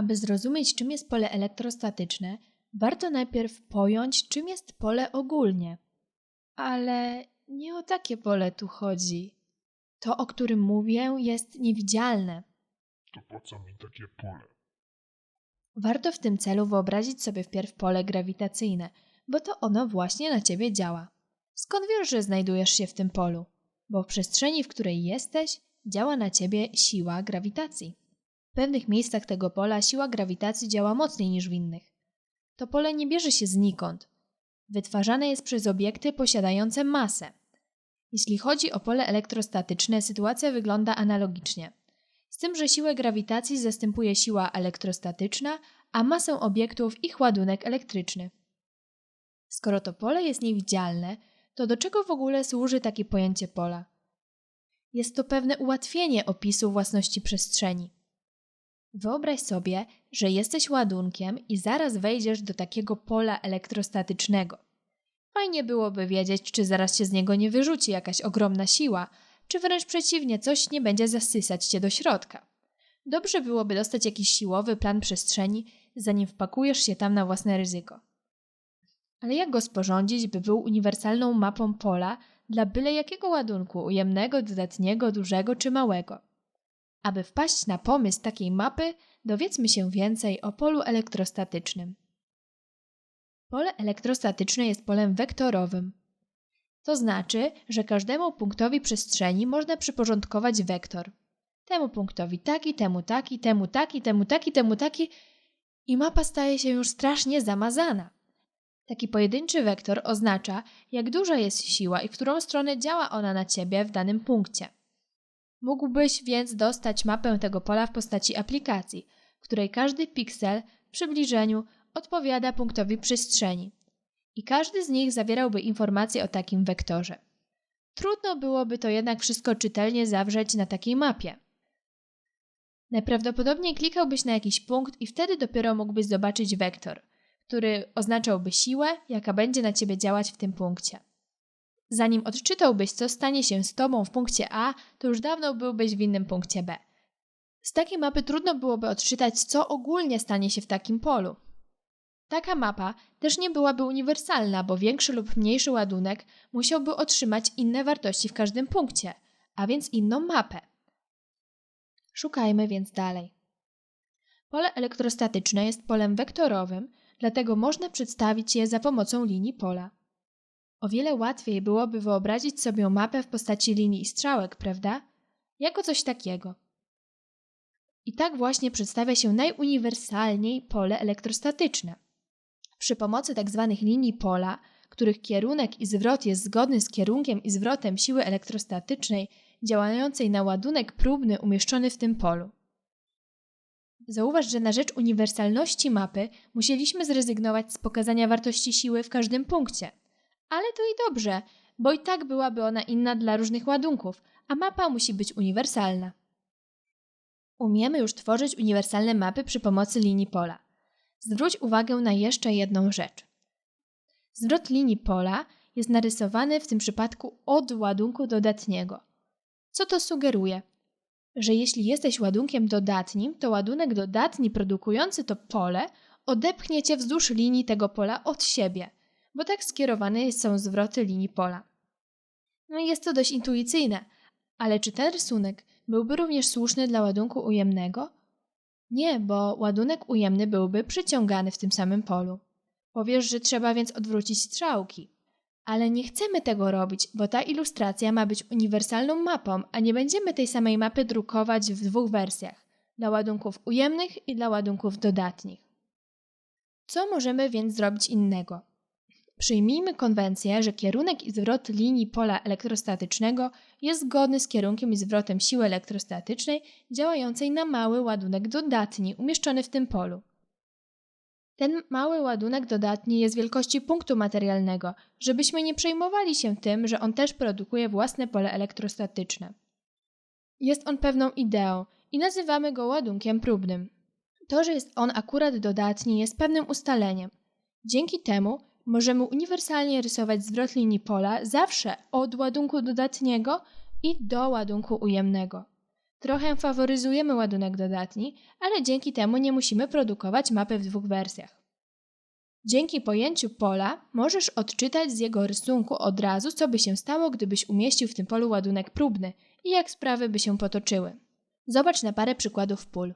Aby zrozumieć, czym jest pole elektrostatyczne, warto najpierw pojąć, czym jest pole ogólnie. Ale nie o takie pole tu chodzi. To, o którym mówię, jest niewidzialne. To po co mi takie pole? Warto w tym celu wyobrazić sobie wpierw pole grawitacyjne, bo to ono właśnie na ciebie działa. Skąd wiesz, że znajdujesz się w tym polu? Bo w przestrzeni, w której jesteś, działa na ciebie siła grawitacji. W pewnych miejscach tego pola siła grawitacji działa mocniej niż w innych. To pole nie bierze się znikąd. Wytwarzane jest przez obiekty posiadające masę. Jeśli chodzi o pole elektrostatyczne, sytuacja wygląda analogicznie. Z tym, że siłę grawitacji zastępuje siła elektrostatyczna, a masę obiektów ich ładunek elektryczny. Skoro to pole jest niewidzialne, to do czego w ogóle służy takie pojęcie pola? Jest to pewne ułatwienie opisu własności przestrzeni. Wyobraź sobie, że jesteś ładunkiem i zaraz wejdziesz do takiego pola elektrostatycznego. Fajnie byłoby wiedzieć, czy zaraz się z niego nie wyrzuci jakaś ogromna siła, czy wręcz przeciwnie, coś nie będzie zasysać cię do środka. Dobrze byłoby dostać jakiś siłowy plan przestrzeni, zanim wpakujesz się tam na własne ryzyko. Ale jak go sporządzić, by był uniwersalną mapą pola dla byle jakiego ładunku, ujemnego, dodatniego, dużego czy małego? Aby wpaść na pomysł takiej mapy, dowiedzmy się więcej o polu elektrostatycznym. Pole elektrostatyczne jest polem wektorowym. To znaczy, że każdemu punktowi przestrzeni można przyporządkować wektor. Temu punktowi taki, temu taki, temu taki, temu taki, temu taki i mapa staje się już strasznie zamazana. Taki pojedynczy wektor oznacza, jak duża jest siła i w którą stronę działa ona na ciebie w danym punkcie. Mógłbyś więc dostać mapę tego pola w postaci aplikacji, której każdy piksel w przybliżeniu odpowiada punktowi przestrzeni i każdy z nich zawierałby informacje o takim wektorze. Trudno byłoby to jednak wszystko czytelnie zawrzeć na takiej mapie. Najprawdopodobniej klikałbyś na jakiś punkt i wtedy dopiero mógłbyś zobaczyć wektor, który oznaczałby siłę, jaka będzie na ciebie działać w tym punkcie. Zanim odczytałbyś, co stanie się z tobą w punkcie A, to już dawno byłbyś w innym punkcie B. Z takiej mapy trudno byłoby odczytać, co ogólnie stanie się w takim polu. Taka mapa też nie byłaby uniwersalna, bo większy lub mniejszy ładunek musiałby otrzymać inne wartości w każdym punkcie, a więc inną mapę. Szukajmy więc dalej. Pole elektrostatyczne jest polem wektorowym, dlatego można przedstawić je za pomocą linii pola. O wiele łatwiej byłoby wyobrazić sobie mapę w postaci linii i strzałek, prawda? Jako coś takiego. I tak właśnie przedstawia się najuniwersalniej pole elektrostatyczne. Przy pomocy tzw. Tak linii pola, których kierunek i zwrot jest zgodny z kierunkiem i zwrotem siły elektrostatycznej działającej na ładunek próbny umieszczony w tym polu. Zauważ, że na rzecz uniwersalności mapy musieliśmy zrezygnować z pokazania wartości siły w każdym punkcie. Ale to i dobrze, bo i tak byłaby ona inna dla różnych ładunków, a mapa musi być uniwersalna. Umiemy już tworzyć uniwersalne mapy przy pomocy linii pola. Zwróć uwagę na jeszcze jedną rzecz. Zwrot linii pola jest narysowany w tym przypadku od ładunku dodatniego. Co to sugeruje? Że jeśli jesteś ładunkiem dodatnim, to ładunek dodatni produkujący to pole odepchnie cię wzdłuż linii tego pola od siebie, bo tak skierowane są zwroty linii pola. No jest to dość intuicyjne, ale czy ten rysunek byłby również słuszny dla ładunku ujemnego? Nie, bo ładunek ujemny byłby przyciągany w tym samym polu. Powiesz, że trzeba więc odwrócić strzałki. Ale nie chcemy tego robić, bo ta ilustracja ma być uniwersalną mapą, a nie będziemy tej samej mapy drukować w dwóch wersjach dla ładunków ujemnych i dla ładunków dodatnich. Co możemy więc zrobić innego? Przyjmijmy konwencję, że kierunek i zwrot linii pola elektrostatycznego jest zgodny z kierunkiem i zwrotem siły elektrostatycznej działającej na mały ładunek dodatni umieszczony w tym polu. Ten mały ładunek dodatni jest wielkości punktu materialnego, żebyśmy nie przejmowali się tym, że on też produkuje własne pole elektrostatyczne. Jest on pewną ideą i nazywamy go ładunkiem próbnym. To, że jest on akurat dodatni, jest pewnym ustaleniem. Dzięki temu możemy uniwersalnie rysować zwrot linii pola zawsze od ładunku dodatniego i do ładunku ujemnego. Trochę faworyzujemy ładunek dodatni, ale dzięki temu nie musimy produkować mapy w dwóch wersjach. Dzięki pojęciu pola możesz odczytać z jego rysunku od razu, co by się stało, gdybyś umieścił w tym polu ładunek próbny i jak sprawy by się potoczyły. Zobacz na parę przykładów pól.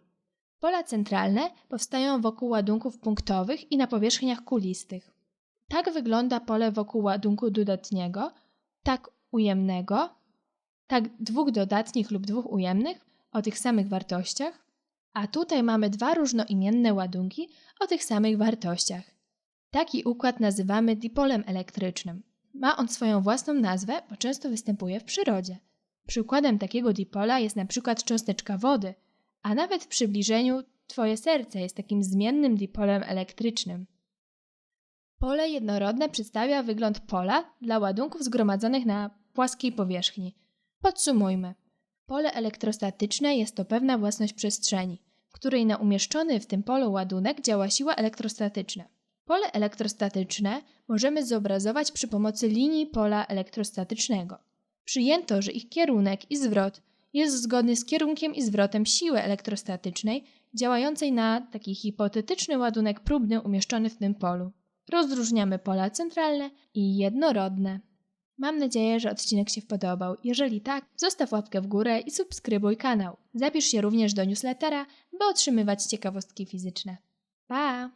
Pola centralne powstają wokół ładunków punktowych i na powierzchniach kulistych. Tak wygląda pole wokół ładunku dodatniego, tak ujemnego, tak dwóch dodatnich lub dwóch ujemnych o tych samych wartościach, a tutaj mamy dwa różnoimienne ładunki o tych samych wartościach. Taki układ nazywamy dipolem elektrycznym. Ma on swoją własną nazwę, bo często występuje w przyrodzie. Przykładem takiego dipola jest na przykład cząsteczka wody, a nawet w przybliżeniu Twoje serce jest takim zmiennym dipolem elektrycznym. Pole jednorodne przedstawia wygląd pola dla ładunków zgromadzonych na płaskiej powierzchni. Podsumujmy. Pole elektrostatyczne jest to pewna własność przestrzeni, w której na umieszczony w tym polu ładunek działa siła elektrostatyczna. Pole elektrostatyczne możemy zobrazować przy pomocy linii pola elektrostatycznego. Przyjęto, że ich kierunek i zwrot jest zgodny z kierunkiem i zwrotem siły elektrostatycznej działającej na taki hipotetyczny ładunek próbny umieszczony w tym polu. Rozróżniamy pola centralne i jednorodne. Mam nadzieję, że odcinek się podobał. Jeżeli tak, zostaw łapkę w górę i subskrybuj kanał. Zapisz się również do newslettera, by otrzymywać ciekawostki fizyczne. Pa!